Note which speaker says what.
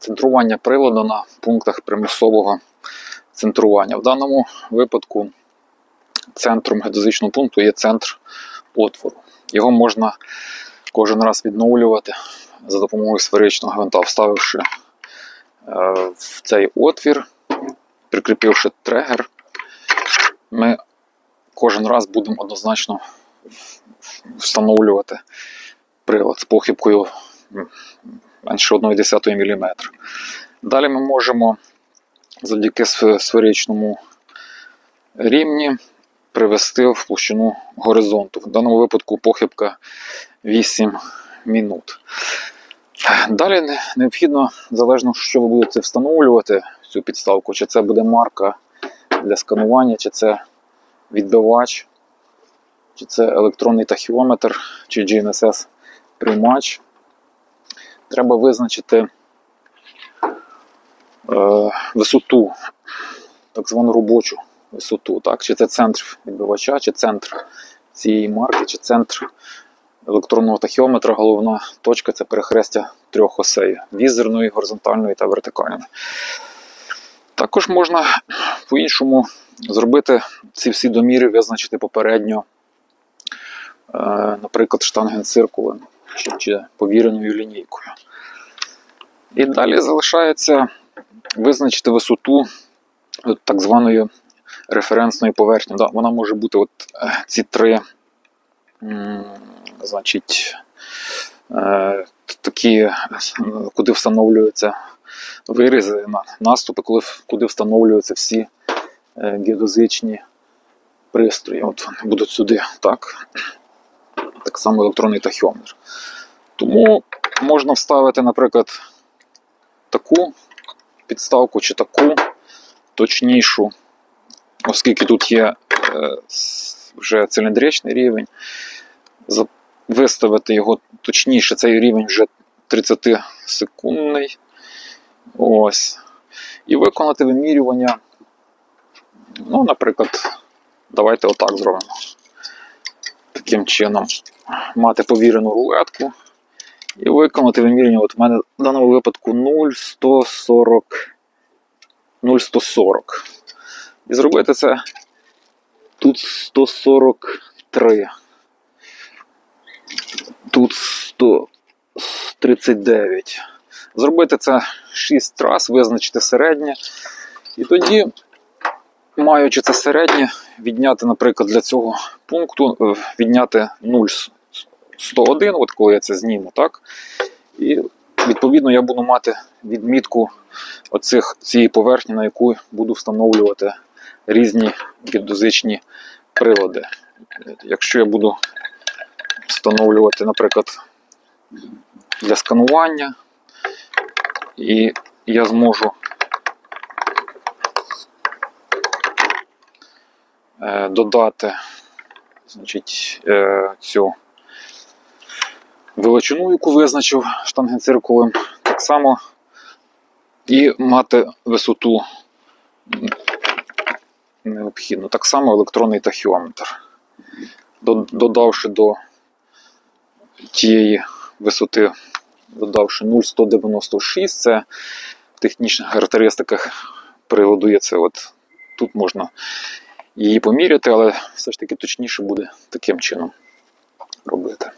Speaker 1: центрування приладу на пунктах примусового центрування. В даному випадку центром геодезичного пункту є центр отвору. Його можна кожен раз відновлювати за допомогою сферичного гвинта, вставивши е, в цей отвір, прикріпивши тригер, ми кожен раз будемо однозначно встановлювати прилад з похибкою менше 1,1 мм. Далі ми можемо завдяки сферичному рівні привести в площину горизонту. В даному випадку похибка 8 минут. Далі необхідно, залежно, що ви будете встановлювати цю підставку, чи це буде марка для сканування, чи це відбивач, чи це електронний тахіометр, чи GNSS приймач. Треба визначити е, висоту, так звану робочу висоту. Так? Чи це центр відбивача, чи центр цієї марки, чи центр електронного тахіометра. Головна точка це перехрестя трьох осей: візерної, горизонтальної та вертикальної. Також можна по-іншому зробити ці всі доміри, визначити попередньо, е, наприклад, штангенциркулем чи, повіреною лінійкою. І далі залишається визначити висоту от так званої референсної поверхні. Да, вона може бути от е, ці три, значить, е, такі, е, куди встановлюються вирізи, на- наступи, коли, куди встановлюються всі геодезичні пристрої. От вони будуть сюди, так. Так само електронний тахіометр. Тому можна вставити, наприклад, таку підставку чи таку точнішу, оскільки тут є е, вже циліндричний рівень, виставити його точніше, цей рівень вже 30 секундний. Ось. І виконати вимірювання. Ну, наприклад, давайте отак зробимо. Таким чином, мати повірену рулетку і виконати вимірювання. От У мене в даному випадку 0,140. 0,140. І зробити це тут 143. Тут 139. Зробити це 6 раз, визначити середнє. І тоді, маючи це середнє, відняти, наприклад, для цього пункту, е, відняти 0, 101, от коли я це зніму, так? І відповідно я буду мати відмітку оцих, цієї поверхні, на яку буду встановлювати різні піддозичні прилади. Якщо я буду встановлювати, наприклад, для сканування, і я зможу е, додати значить, е, цю величину, яку визначив штангенциркулем, так само і мати висоту необхідно. Так само електронний тахіометр. Додавши до тієї висоти, додавши 0,196, це в технічних характеристиках приладу є це. От, тут можна її поміряти, але все ж таки точніше буде таким чином робити.